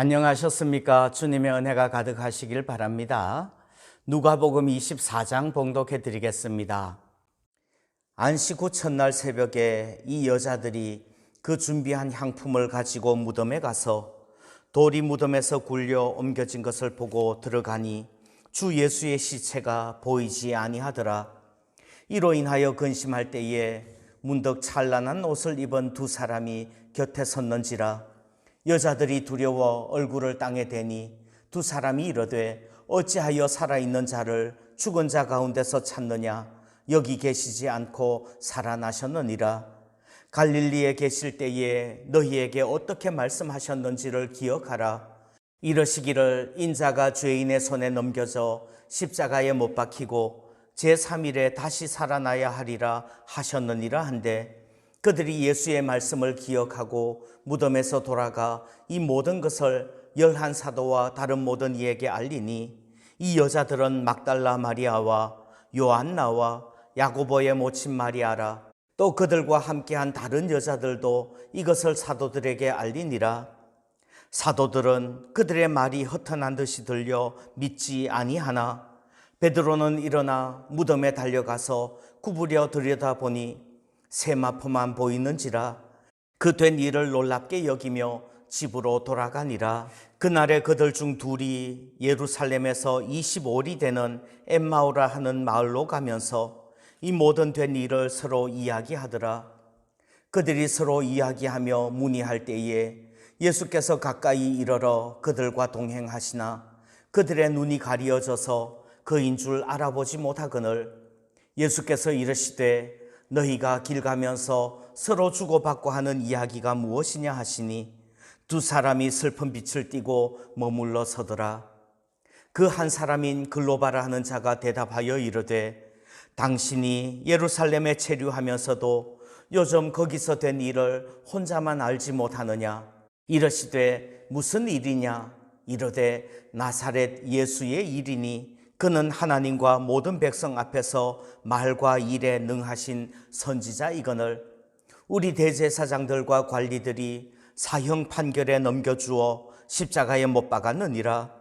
안녕하셨습니까? 주님의 은혜가 가득하시길 바랍니다. 누가복음 24장 봉독해 드리겠습니다. 안식 후 첫날 새벽에 이 여자들이 그 준비한 향품을 가지고 무덤에 가서 돌이 무덤에서 굴려 옮겨진 것을 보고 들어가니 주 예수의 시체가 보이지 아니하더라. 이로 인하여 근심할 때에 문득 찬란한 옷을 입은 두 사람이 곁에 섰는지라 여자들이 두려워 얼굴을 땅에 대니 두 사람이 이르되 어찌하여 살아있는 자를 죽은 자 가운데서 찾느냐? 여기 계시지 않고 살아나셨느니라. 갈릴리에 계실 때에 너희에게 어떻게 말씀하셨는지를 기억하라. 이러시기를 인자가 죄인의 손에 넘겨져 십자가에 못 박히고 제3일에 다시 살아나야 하리라 하셨느니라 한데 그들이 예수의 말씀을 기억하고 무덤에서 돌아가 이 모든 것을 열한 사도와 다른 모든 이에게 알리니 이 여자들은 막달라 마리아와 요한나와 야고보의 모친 마리아라. 또 그들과 함께한 다른 여자들도 이것을 사도들에게 알리니라. 사도들은 그들의 말이 허탄한 듯이 들려 믿지 아니하나 베드로는 일어나 무덤에 달려가서 구부려 들여다보니 세마포만 보이는지라 그 된 일을 놀랍게 여기며 집으로 돌아가니라. 그날에 그들 중 둘이 예루살렘에서 25리 되는 엠마오라 하는 마을로 가면서 이 모든 된 일을 서로 이야기하더라. 그들이 서로 이야기하며 문의할 때에 예수께서 가까이 이르러 그들과 동행하시나 그들의 눈이 가리어져서 그인 줄 알아보지 못하거늘 예수께서 이르시되 너희가 길 가면서 서로 주고받고 하는 이야기가 무엇이냐 하시니 두 사람이 슬픈 빛을 띠고 머물러 서더라. 그 한 사람인 글로바라 하는 자가 대답하여 이르되 당신이 예루살렘에 체류하면서도 요즘 거기서 된 일을 혼자만 알지 못하느냐 이러시되 무슨 일이냐 이르되 나사렛 예수의 일이니 그는 하나님과 모든 백성 앞에서 말과 일에 능하신 선지자이거늘 우리 대제사장들과 관리들이 사형 판결에 넘겨주어 십자가에 못 박았느니라.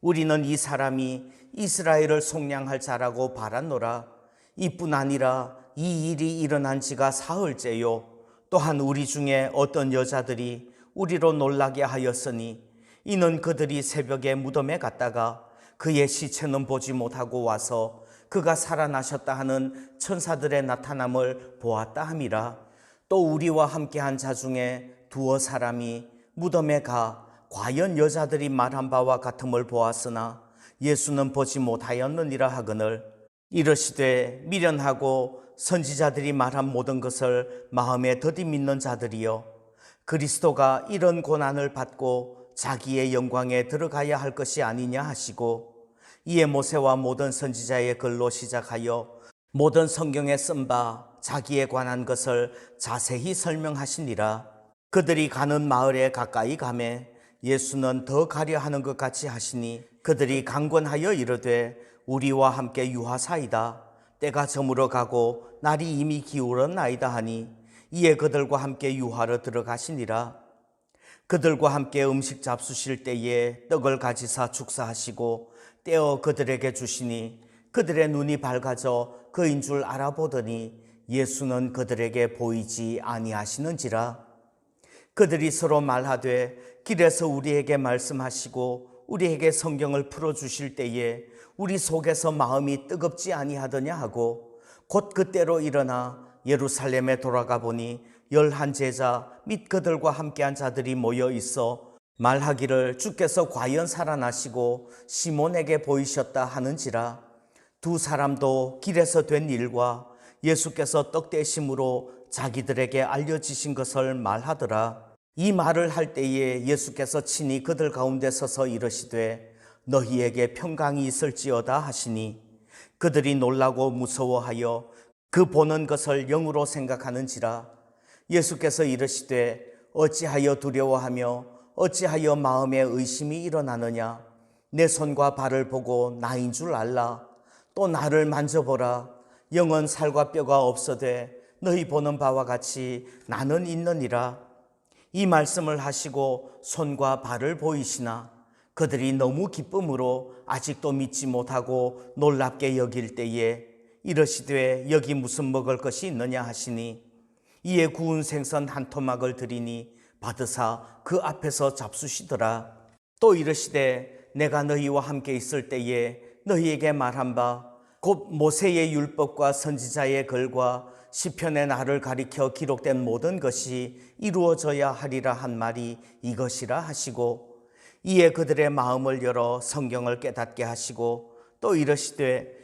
우리는 이 사람이 이스라엘을 속량할 자라고 바랐노라. 이뿐 아니라 이 일이 일어난 지가 사흘째요. 또한 우리 중에 어떤 여자들이 우리로 놀라게 하였으니 이는 그들이 새벽에 무덤에 갔다가 그의 시체는 보지 못하고 와서 그가 살아나셨다 하는 천사들의 나타남을 보았다 함이라. 또 우리와 함께한 자 중에 두어 사람이 무덤에 가 과연 여자들이 말한 바와 같음을 보았으나 예수는 보지 못하였느니라 하거늘. 이르시되 미련하고 선지자들이 말한 모든 것을 마음에 더디 믿는 자들이여 그리스도가 이런 고난을 받고 자기의 영광에 들어가야 할 것이 아니냐 하시고 이에 모세와 모든 선지자의 글로 시작하여 모든 성경에 쓴 바 자기에 관한 것을 자세히 설명하시니라. 그들이 가는 마을에 가까이 가매 예수는 더 가려 하는 것 같이 하시니 그들이 강권하여 이르되 우리와 함께 유하사이다. 때가 저물어 가고 날이 이미 기울었나이다 하니 이에 그들과 함께 유하러 들어가시니라 그들과 함께 음식 잡수실 때에 떡을 가지사 축사하시고 떼어 그들에게 주시니 그들의 눈이 밝아져 그인 줄 알아보더니 예수는 그들에게 보이지 아니하시는지라. 그들이 서로 말하되 길에서 우리에게 말씀하시고 우리에게 성경을 풀어 주실 때에 우리 속에서 마음이 뜨겁지 아니하더냐 하고 곧 그때로 일어나 예루살렘에 돌아가 보니 열한 제자 및 그들과 함께한 자들이 모여 있어 말하기를 주께서 과연 살아나시고 시몬에게 보이셨다 하는지라 두 사람도 길에서 된 일과 예수께서 떡 떼심으로 자기들에게 알려지신 것을 말하더라. 이 말을 할 때에 예수께서 친히 그들 가운데 서서 이르시되 너희에게 평강이 있을지어다 하시니 그들이 놀라고 무서워하여 그 보는 것을 영으로 생각하는지라 예수께서 이르시되 어찌하여 두려워하며 어찌하여 마음에 의심이 일어나느냐? 내 손과 발을 보고 나인 줄 알라. 또 나를 만져보라. 영은 살과 뼈가 없어되 너희 보는 바와 같이 나는 있느니라. 이 말씀을 하시고 손과 발을 보이시나? 그들이 너무 기쁨으로 아직도 믿지 못하고 놀랍게 여길 때에 이러시되 여기 무슨 먹을 것이 있느냐 하시니 이에 구운 생선 한 토막을 드리니 받으사 그 앞에서 잡수시더라. 또 이르시되 내가 너희와 함께 있을 때에 너희에게 말한 바 곧 모세의 율법과 선지자의 글과 시편의 나를 가리켜 기록된 모든 것이 이루어져야 하리라 한 말이 이것이라 하시고 이에 그들의 마음을 열어 성경을 깨닫게 하시고 또 이러시되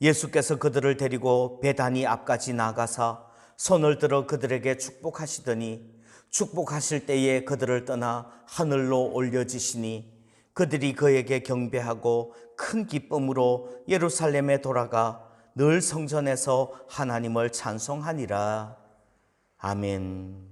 예수께서 그들을 데리고 베다니 앞까지 나가사 손을 들어 그들에게 축복하시더니 축복하실 때에 그들을 떠나 하늘로 올려지시니 그들이 그에게 경배하고 큰 기쁨으로 예루살렘에 돌아가 늘 성전에서 하나님을 찬송하니라. 아멘.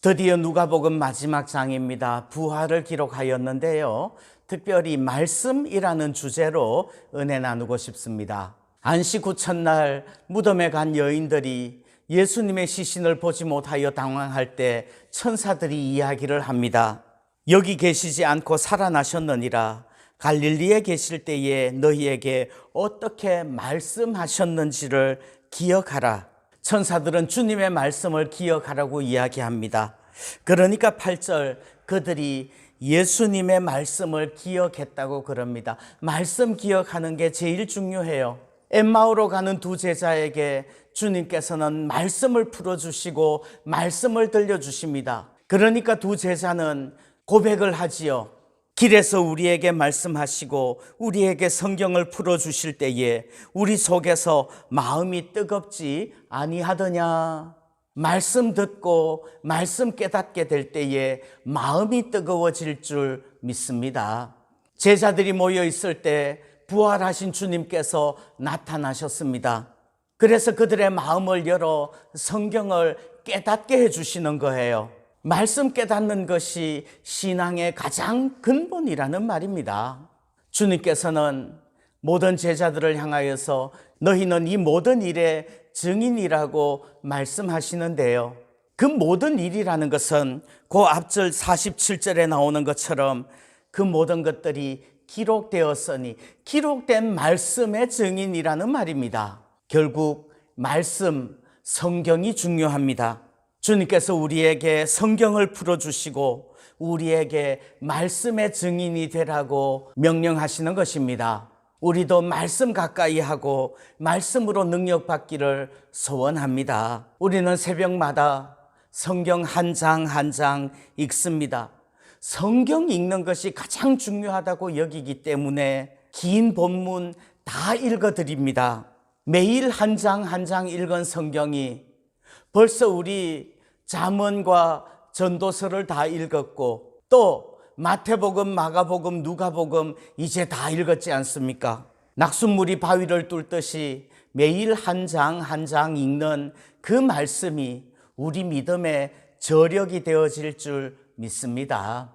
드디어 누가복음 마지막 장입니다. 부활을 기록하였는데요. 특별히 말씀이라는 주제로 은혜 나누고 싶습니다. 안식 후 첫날 무덤에 간 여인들이 예수님의 시신을 보지 못하여 당황할 때 천사들이 이야기를 합니다. 여기 계시지 않고 살아나셨느니라. 갈릴리에 계실 때에 너희에게 어떻게 말씀하셨는지를 기억하라. 천사들은 주님의 말씀을 기억하라고 이야기합니다. 그러니까 8절 그들이 예수님의 말씀을 기억했다고 그럽니다. 말씀 기억하는 게 제일 중요해요. 엠마오로 가는 두 제자에게 주님께서는 말씀을 풀어주시고 말씀을 들려주십니다. 그러니까 두 제자는 고백을 하지요. 길에서 우리에게 말씀하시고 우리에게 성경을 풀어 주실 때에 우리 속에서 마음이 뜨겁지 아니하더냐. 말씀 듣고 말씀 깨닫게 될 때에 마음이 뜨거워질 줄 믿습니다. 제자들이 모여 있을 때 부활하신 주님께서 나타나셨습니다. 그래서 그들의 마음을 열어 성경을 깨닫게 해주시는 거예요. 말씀 깨닫는 것이 신앙의 가장 근본이라는 말입니다. 주님께서는 모든 제자들을 향하여서 너희는 이 모든 일의 증인이라고 말씀하시는데요. 그 모든 일이라는 것은 그 앞절 47절에 나오는 것처럼 그 모든 것들이 기록되었으니 기록된 말씀의 증인이라는 말입니다. 결국 말씀, 성경이 중요합니다. 주님께서 우리에게 성경을 풀어주시고 우리에게 말씀의 증인이 되라고 명령하시는 것입니다. 우리도 말씀 가까이 하고 말씀으로 능력 받기를 소원합니다. 우리는 새벽마다 성경 한 장 한장 읽습니다. 성경 읽는 것이 가장 중요하다고 여기기 때문에 긴 본문 다 읽어드립니다. 매일 한 장 한 장 읽은 성경이 벌써 우리 잠언과 전도서를 다 읽었고 또 마태복음, 마가복음, 누가복음 이제 다 읽었지 않습니까? 낙숫물이 바위를 뚫듯이 매일 한 장 한 장 읽는 그 말씀이 우리 믿음의 저력이 되어질 줄 믿습니다.